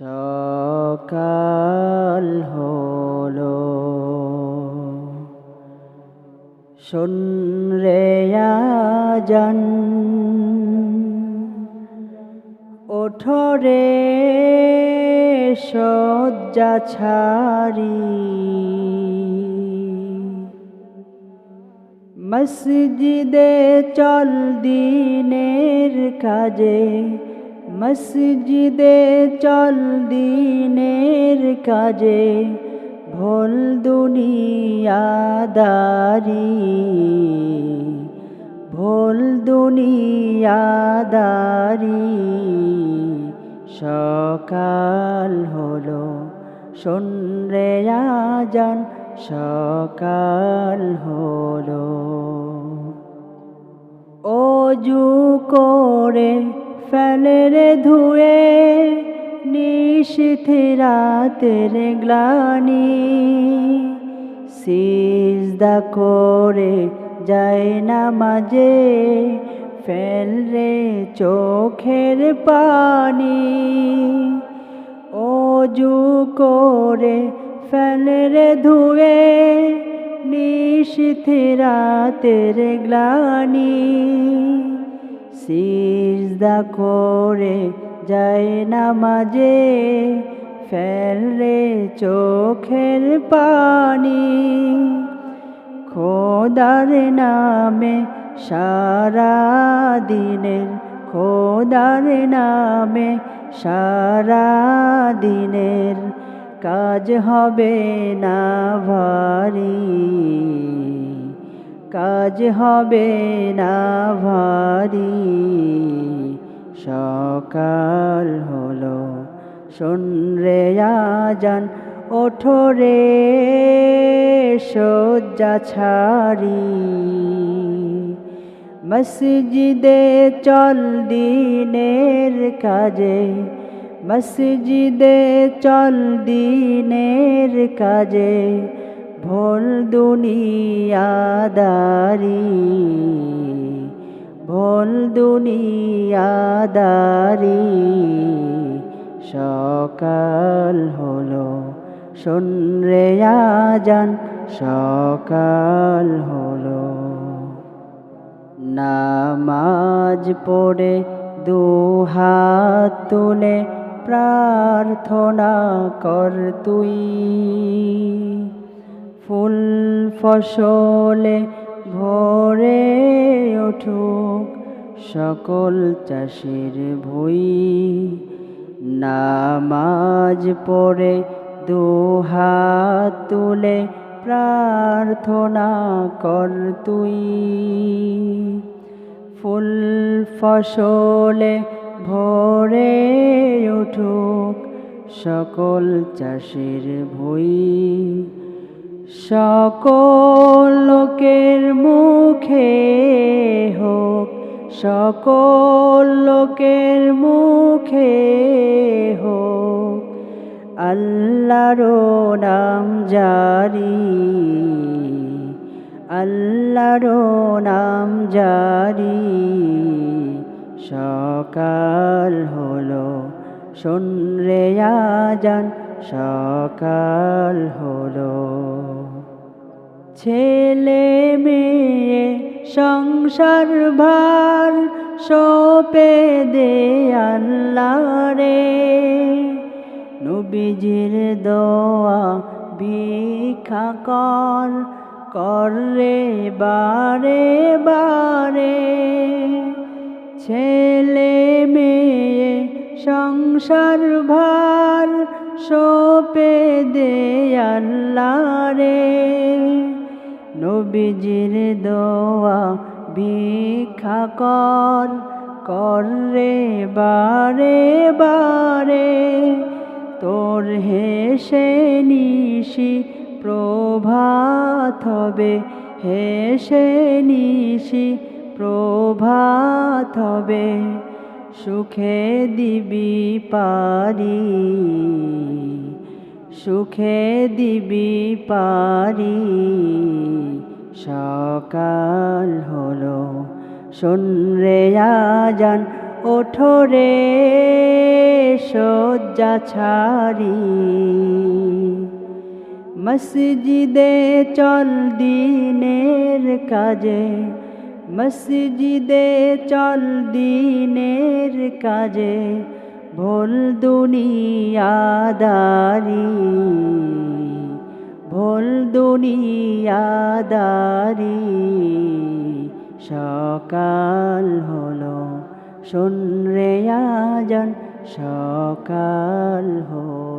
সকাল হলো। শোন রে আজান ওঠো রে শয্যা ছাড়ি। মসজিদে চল দিনের কাজে মসজিদে চল দিনের কাজে, ভোল দুনিয়াদারি। ভোল দুনিয়াদারি। সকাল হলো, শোন রে আজান, সকাল হলো। অজু করে ফেলের ধুয়ে, নিশিথ রাতের গ্লানি। সিজদা করে যায় না মাঝে ফেলরে চোখের পানি। অজু করে ফেলরে ধুয়ে, নিশিথ রাতের গ্লানি। সিজদা করে যায় না মাঝে ফেলরে চোখের পানি। খোদার নামে সারা দিনের, খোদার নামে সারা দিনের কাজ হবে না ভারী। কাজ হবে না ভারী। সকাল হলো, শোন রে আজান, ওঠো রে, শয্যা ছাড়ি। মসজিদে চল দিনের কাজে, মসজিদে চল দিনের কাজে, ভোল দুনিয়াদারি। ভোল দুনিয়াদারি। সকাল হলো, শোন রে আজান, সকাল হলো। নামাজ পড়ে দুহাত তুলে প্রার্থনা কর তুই। ফুল ফসলে ভরে উঠুক সকল চাষির ভুই। নামাজ পড়ে দুহাত তুলে প্রার্থনা কর তুই। ফুল ফসলে ভরে উঠুক সকল চাষের ভুই। সকল লোকের মুখে হোক, সকল লোকের মুখে হোক। আল্লাহর নাম জারি, আল্লাহর নাম জারি। সকাল হলো, শোন রে আজান, সকাল হলো। ছেলে মেয়ে সংসার ভার সোপে দে রে নবীজির দোয়া ভিক্ষা কর কর বারে বারে। ছেলে মেয়ে সংসার ভার সোপে দে রে নবীজির দোয়া ভিক্ষা কর কর রে বারে বারে। তোর হেসে নিশি প্রভাত হবে, হেসে নিশি প্রভাত হবে। সুখে দিবি পারি, সুখে দিবি পারি। সকাল হলো, শোন রে আজান ওঠরে শয্যা ছাড়ি। মসজিদে চল দিনের কাজে, মসজিদে চল দিনের কাজে, ভোল দুনিয়াদারি ভোল দুনিয়াদারি সকাল হলো। শুনরে আজান সকাল হলো।